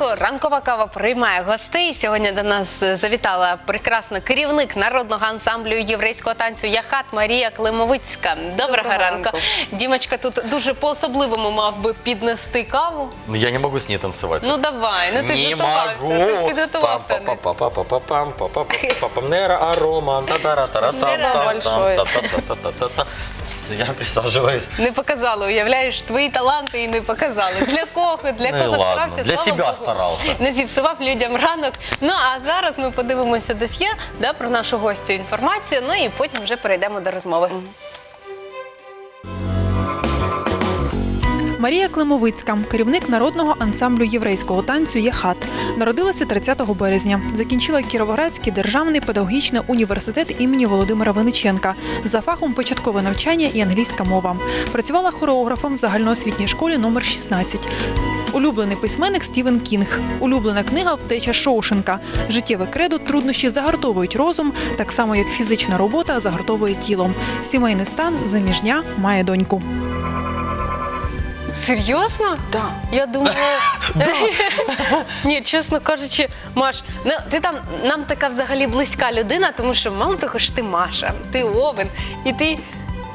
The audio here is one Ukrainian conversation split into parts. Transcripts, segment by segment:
ранку. Ранкова кава приймає гостей. Сьогодні до нас е, завітала прекрасна керівник народного ансамблю єврейського танцю Яхат Марія Климовицька. Доброго, Доброго ранку. ранку. Дімочка тут дуже по-особливому мав би піднести каву. Ну, Я не могу с ней танцевать. Ну давай, ну ти ж не готувався, могу. ти підготував танець. Нейро арома, Та-та-ра-та-ра-там-там-там. та-та-та-та-та-та. Все, я присаживаюсь. Не показали, уявляєш, твої таланти і не показали. Для кого? Для Ну і кого ладно, старався? для слава себя Богу. старався. Не зіпсував людям ранок. Ну а зараз ми подивимося досьє да, про нашу гостю інформацію. Ну і потім вже перейдемо до розмови. Марія Климовицька, керівник народного ансамблю єврейського танцю Єхат, народилася 30 березня. Закінчила Кіровоградський державний педагогічний університет імені Володимира Винниченка за фахом початкове навчання і англійська мова. Працювала хореографом в загальноосвітній школі номер 16. Улюблений письменник Стівен Кінг. Улюблена книга Втеча Шоушенка. Життєве кредо труднощі загартовують розум, так само як фізична робота загартовує тіло. Сімейний стан заміжня має доньку. Серйозно? Да. Я думала. Ні, чесно кажучи, Маш, ну ти там нам така взагалі близька людина, тому що мало того, що ти Маша, ти Овен, і ти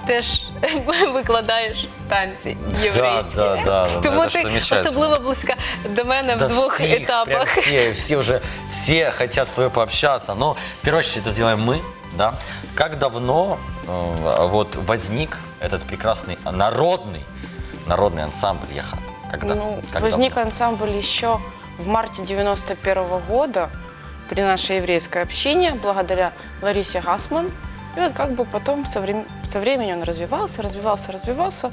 теж викладаєш танці єврейські. да, да, да, Тому це ж ти замечательно. особливо близька до мене Да в двох всех, етапах. прям все, все уже, все хотят с тобой пообщаться. Но, в первую очередь, это сделаем мы, да. Как давно э, вот возник этот прекрасный народный, народный ансамбль Яхат? Когда? Ну, Как возник давно? ансамбль еще в марте 91 года при нашей еврейской общине, благодаря Ларисе Гасман. И вот как бы потом со, врем- со временем он развивался, развивался, развивался.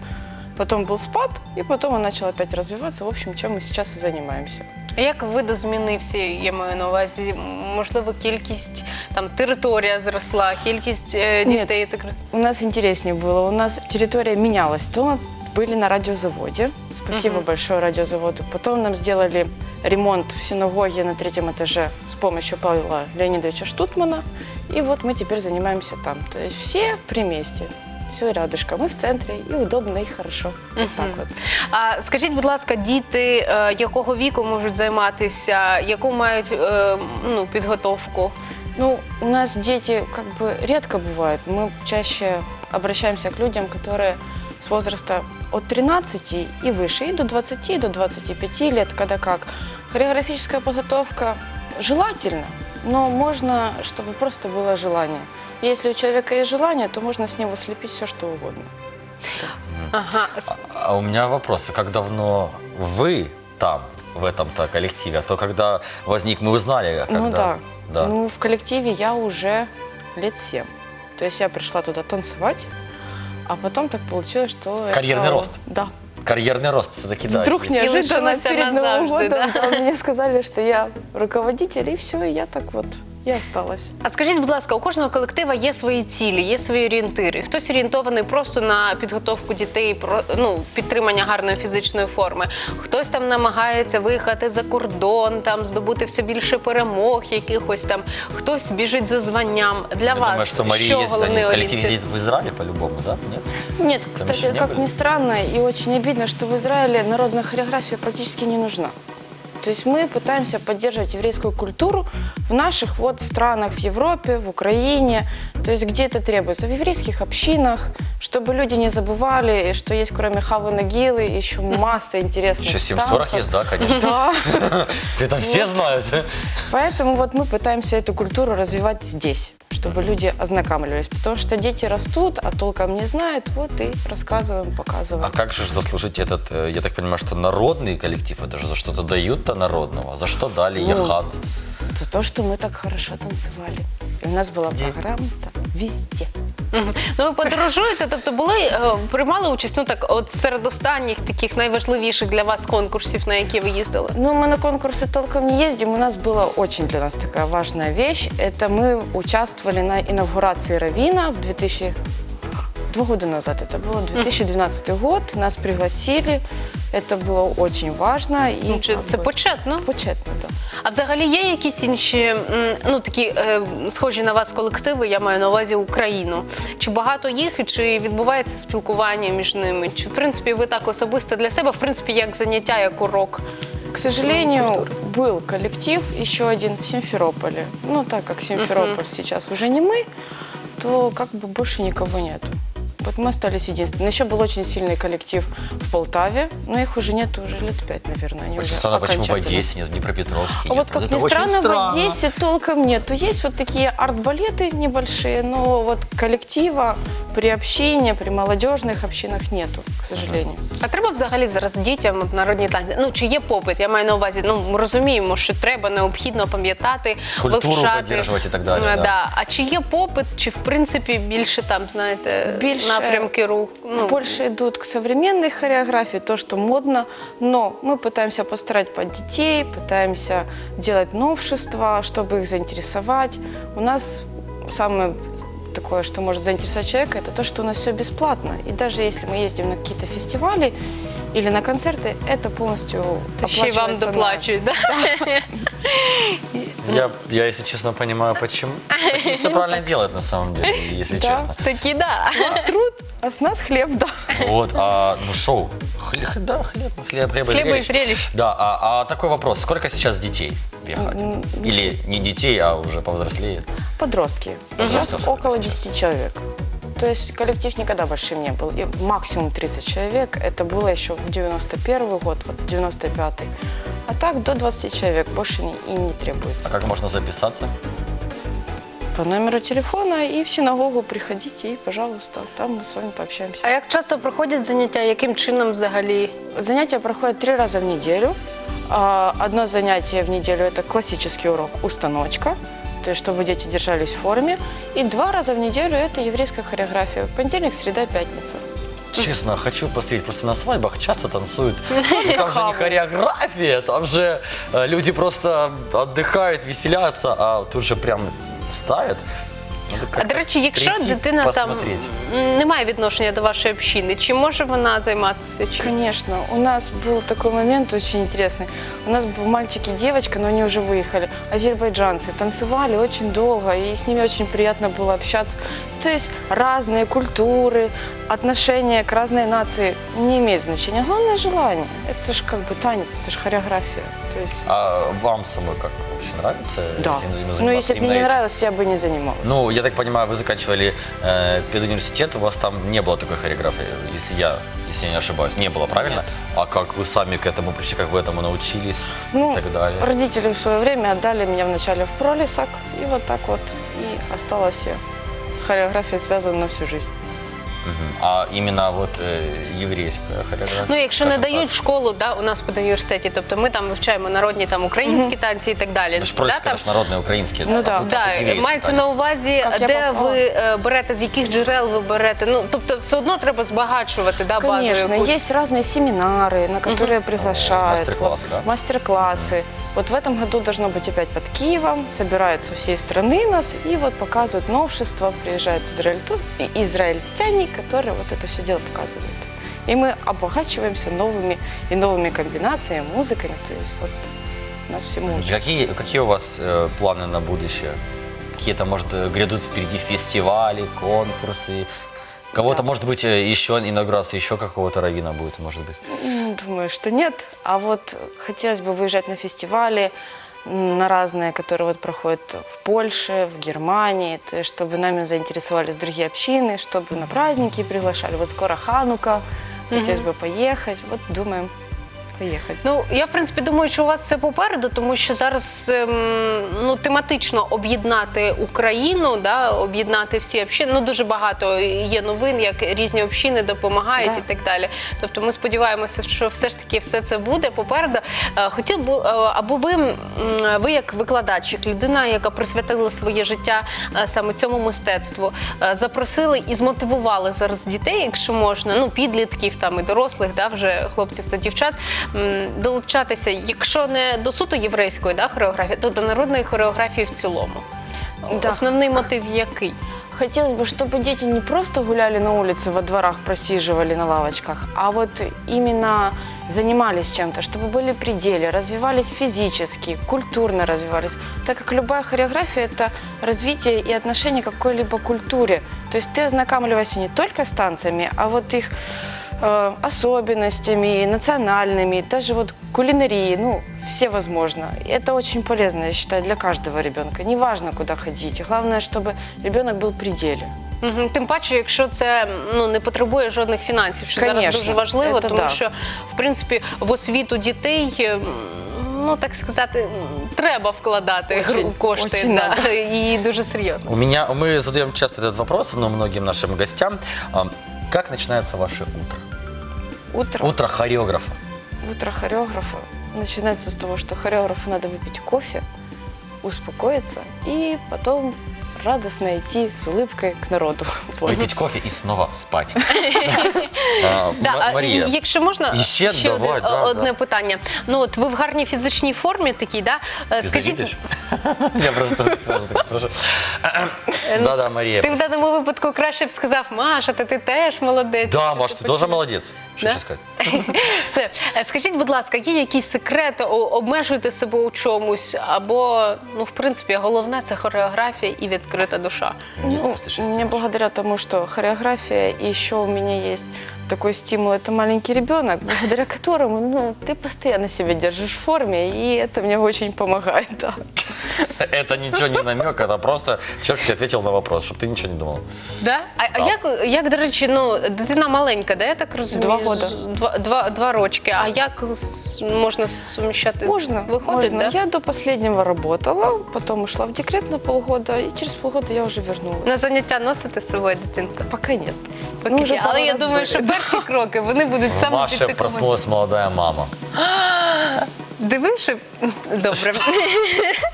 Потом был спад, и потом он начал опять развиваться. В общем, чем мы сейчас и занимаемся. Як видозмінився, я маю на увазі, можливо, кількість там територія зросла, кількість е, Ні. дітей так У нас интереснее было. У нас территория менялась. То мы были на радиозаводе. Спасибо Мгм. большое радиозаводу. Потом нам сделали ремонт в синагоге на третьем этаже с помощью Павла Леонидовича Штутмана. И вот мы теперь занимаемся там. То есть все при месте. Все рядышком. Мы в центре, и удобно, и хорошо. Вот так Мгм. вот. А скажіть, будь ласка, діти е, якого віку можуть займатися, яку мають е, ну, підготовку? Ну, у нас дети как бы редко бывают. Мы чаще обращаемся к людям, которые с возраста от 13 и выше, и до 20, и до 25 лет, когда как. Хореографическая подготовка желательно, но можно, чтобы просто было желание. Если у человека есть желание, то можно с него слепить все, что угодно. Ага. с- А у меня вопрос. А Как давно вы там, в этом-то коллективе? А то, когда возник, мы узнали, когда... Ну да. да. Ну, в коллективе я уже лет 7. То есть я пришла туда танцевать, а потом так получилось, что... я Карьерный стала- рост. Да. Карьерный рост все-таки, да. Вдруг есть. неожиданно лишилась перед она Новым завжди, годом да? да, мне сказали, что я руководитель, и все, и я так вот и осталась. А скажіть, будь ласка, у кожного колектива є свої цілі, є свої орієнтири. Хтось орієнтований просто на підготовку дітей, про ну підтримання гарної фізичної форми. Хтось там намагається виїхати за кордон, там здобути все більше перемог, якихось там. Хтось біжить за званням. Для Я вас думаю, что Мария що головний коллектив орієнтир? в Израиле по-любому, да? Нет? Нет, еще кстати, не как были? ни странно и очень обидно, что в Израиле народная хореография практически не нужна. То есть мы пытаемся поддерживать еврейскую культуру в наших вот странах, в Европе, в Украине, то есть где это требуется, в еврейских общинах, чтобы люди не забывали, что есть кроме Хавы Нагилы еще масса интересных Еще 740 танцев. есть, да, конечно. Да. Это все знают. Поэтому вот мы пытаемся эту культуру развивать здесь, чтобы люди ознакомливались. Потому что дети растут, а толком не знают, вот и рассказываем, показываем. А как же заслужить этот, э, я так понимаю, что народный коллектив, это же за что-то дают-то народного? За что дали Ну, Яхат? За то, что мы так хорошо танцевали. И у нас была программа там, везде. Мгм. Ну ви подорожуєте, тобто були е, приймали участь ну так, от серед останніх таких найважливіших для вас конкурсів, на які ви їздили? Ну, мы на конкурсы толком не ездим. У нас была очень для нас такая важная вещь. Это мы участвовали на инаугурации Равина в 2000... Два года назад это было, 2012 год. Нас пригласили. Это было очень важно. И Ну, чи как це бы, почетно? почетно, да. А взагалі є якісь інші м, ну такі е, схожі на вас колективи? Я маю на увазі Україну. Чи багато їх, і чи відбувається спілкування між ними? Чи в принципі ви так особисто для себе, в принципі, як заняття, як урок? К сожалению, был коллектив еще один в Симферополе. Ну, так как Симферополь сейчас уже не мы, то как бы больше никого нету. Вот мы остались единственными. Еще был очень сильный коллектив в Полтаве, но их уже нет уже лет пять, наверное. Они Очень уже странно, почему в окончательно. Одессе нет, в Днепропетровске А нет. вот как Это ни очень странно, в странно. Одессе толком нету. Есть вот такие арт-балеты небольшие, но вот коллектива при общине, при молодежных общинах нету, к сожалению. А треба взагалі зараз дітям от, народні танці? Ну чи є попит? Я маю на увазі. Ну ми розуміємо, що треба необхідно пам'ятати, Культуру вивчати. підтримувати і так далі, Е, да. А чи є попит, чи в принципі більше там знаєте Більше- напрямки рух? Ну Больше идут к современной хореографии, то, что модно, но мы пытаемся постарать под детей, пытаемся делать новшества, чтобы их заинтересовать. У нас самое такое, что может заинтересовать человека, это то, что у нас все бесплатно. И даже если мы ездим на какие-то фестивали или на концерты, это полностью то ще й вам оплачивается нами. доплачують. Да? Я, я, если честно, понимаю, почему. Все правильно делает, на самом деле, если Да. честно. Такі да. У нас труд, а с нас хлеб, да. Вот, а, ну шоу. Хлеб, да, хлеб, хлеб, хлеб, Хліба і зрелищ. Да, а, а такой вопрос, сколько сейчас детей бегает? М, Или не детей, а уже повзрослеет? Подростки. У нас Подростков сколько около сейчас? 10 человек. То есть коллектив никогда большим не был. И максимум 30 человек. Это было еще в 91 год, вот 95-й. А так до 20 человек больше не- и не требуется. А как можно записаться? По номеру телефона и в синагогу приходите, и, пожалуйста, там мы с вами пообщаемся. А як часто проходять заняття? Яким чином взагалі? Занятия проходят три раза в неделю. А, Одно занятие в неделю – это классический урок «Установочка», то есть чтобы дети держались в форме. И два раза в неделю – это еврейская хореография. Понедельник, среда, пятница. Честно, хочу посмотреть, просто на свадьбах часто танцуют. Там же не хореография, там же э, люди просто отдыхают, веселятся, а тут же прям ставят. Надо А как-то до речі, якщо прийти, дитина там посмотреть. м, не має відношення до вашої общини, чи може вона займатися? Чи... Конечно. У нас был такой момент очень интересный. У нас был мальчик и девочка, но они уже выехали. Азербайджанцы танцевали очень долго, и с ними очень приятно было общаться. То есть разные культуры, отношения к разной нации не имеет значения. Главное желание. Это же как бы танец, это же хореография. То есть, А вам самой как вообще нравится? да. этим заниматься? Ну, если бы мне не нравилось, я бы не занималась. Ну, я так понимаю, вы заканчивали э, педуниверситет, у вас там не было такой хореографии, если я, если я не ошибаюсь, не было, правильно? Нет. А как вы сами к этому пришли, как вы этому научились Ну, и так далее? Родители в свое время отдали меня вначале в пролесок, и вот так вот и осталась я с хореографией связана на всю жизнь. Мгм. А именно вот э, еврейская хореография? Ну, якщо не скажем дають в так. школу, да, у нас в університеті, тобто ми там вивчаємо народні там українські танці і так далі. Ну, ж просто, да, там, конечно, народные украинские. Ну а да. тут- а Да, тут еврейский мається танец. на увазі, Як я де попала. ви е, берете, з яких джерел ви берете. Ну тобто, все одно треба збагачувати да, базу Конечно, якусь. есть разные семинары, на которые приглашают. Мастер-классы, вот, да? Мастер-классы. Вот в этом году должно быть опять под Киевом, собираются всей страны нас и вот показывают новшества, приезжают израильту- и израильтяне, которые вот это все дело показывают. И мы обогачиваемся новыми и новыми комбинациями, музыками, то есть вот нас всему учат. Какие, какие у вас э, планы на будущее? Какие-то, может, э, грядут впереди фестивали, конкурсы? Кого-то, Да. может быть, э, еще инаугурация, еще какого-то равина будет, может быть. М, Думаю, что нет. А вот хотелось бы выезжать на фестивали, м, на разные, которые вот проходят в Польше, в Германии, то есть чтобы нами заинтересовались другие общины, чтобы на праздники приглашали. Вот скоро Ханука, хотелось бы поехать. Вот думаем поехать. Ну я в принципі думаю, що у вас все попереду, тому що зараз ем, ну тематично об'єднати Україну, да, об'єднати всі общини. Ну дуже багато є новин, як різні общини допомагають Да. і так далі. Тобто ми сподіваємося, що все ж таки все це буде попереду. Е, Хотів би, е, аби ви, ви як викладач, як людина, яка присвятила своє життя е, саме цьому мистецтву, запросили і змотивували зараз дітей, якщо можна, ну підлітків там і дорослих, да, вже хлопців та дівчат, долучатися, якщо не до суто єврейської да, хореографії, то до народної хореографії в цілому. Да. Основний мотив який? Хотелось бы, чтобы дети не просто гуляли на улице, во дворах просиживали на лавочках, а вот именно занимались чем-то, чтобы были пределы, развивались физически, культурно развивались. Так как любая хореография – это развитие и отношение к какой-либо культуре. То есть ты ознакомливаешься не только с танцами, а вот их э, особенностями национальными, даже вот кулинарией, ну, все возможно. И это очень полезно, я считаю, для каждого ребенка. Неважно, куда ходить. Главное, чтобы ребенок был в пределе. Мгм. Тим паче, якщо це ну не потребує жодних фінансів, що зараз Конечно, дуже важливо, це тому да. що в принципі в освіту дітей. м, Ну так сказати, м, треба вкладати Очень, гру- кошти очень да, надо. і дуже серйозно. У меня, мы задаем часто этот вопрос но многим нашим гостям. А, Как начинается ваше утро? Утро, Утро хореографа. утро хореографа начинается с того, что хореографу надо выпить кофе, успокоиться и потом радостно идти с улыбкой к народу. Вот. Выпить кофе и снова спать. А, Да, М- а Мария, і- якщо можна І ще давай, одне, да, одне да. питання. Ну от ви в гарній фізичній формі такій, да? Е, ты Скажіть, завидуешь? Я просто сразу так спрошу. Да-да, Мария. ти в даному випадку краще б сказав, Маша, та ти теж молодець. Да, що Маш, ти ты тоже починаєш». молодец. Что Да? еще сказать? Все. Е, Скажіть, будь ласка, є якісь секрети, о- обмежуєте себе у чомусь, або, ну, в принципі, головне це хореографія і відкрита душа. Есть Ну, мне благодаря тому, что хореография, и еще у меня есть такой стимул, это маленький ребенок, благодаря которому ну, ты постоянно себя держишь в форме, и это мне очень помогает. Да. Это ничего не намек, это просто человек тебе ответил на вопрос, чтобы ты ничего не думал. Да? А, а Так. як, як, до речі, ну, дитина маленька, да, я так розумію? Два года. З- Два, два, два рочки. А як з- можна суміщати? Можно, Виходить, можно. да? Я до последнего работала, потом ушла в декрет на полгода, и через полгода я уже вернулась. На заняття носите з собою дитинку? Пока нет. Поки Ну, вже ні. Але я думаю, що перші кроки вони будуть саме під такому. проснулась молодая мама. Дививши? Добре.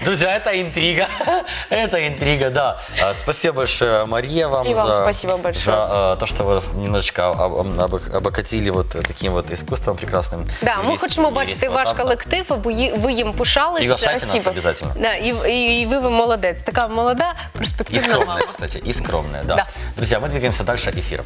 Друзья, это интрига. Это интрига, да. А, Спасибо большое, Мария, вам И вам за, спасибо большое. за э, то, что вы нас немножечко об- об- обогатили вот таким вот искусством прекрасным. Да, ми еврейским- хочемо бачити ваш еврейского танца. колектив, аби ї- ви їм пишалися. Приглашайте нас Спасибо. обязательно. Да, і, і, і ви, ви молодець. Така молода, И перспективна скромная, мама. кстати, и скромная, да. Да. Друзья, мы двигаемся дальше эфиром.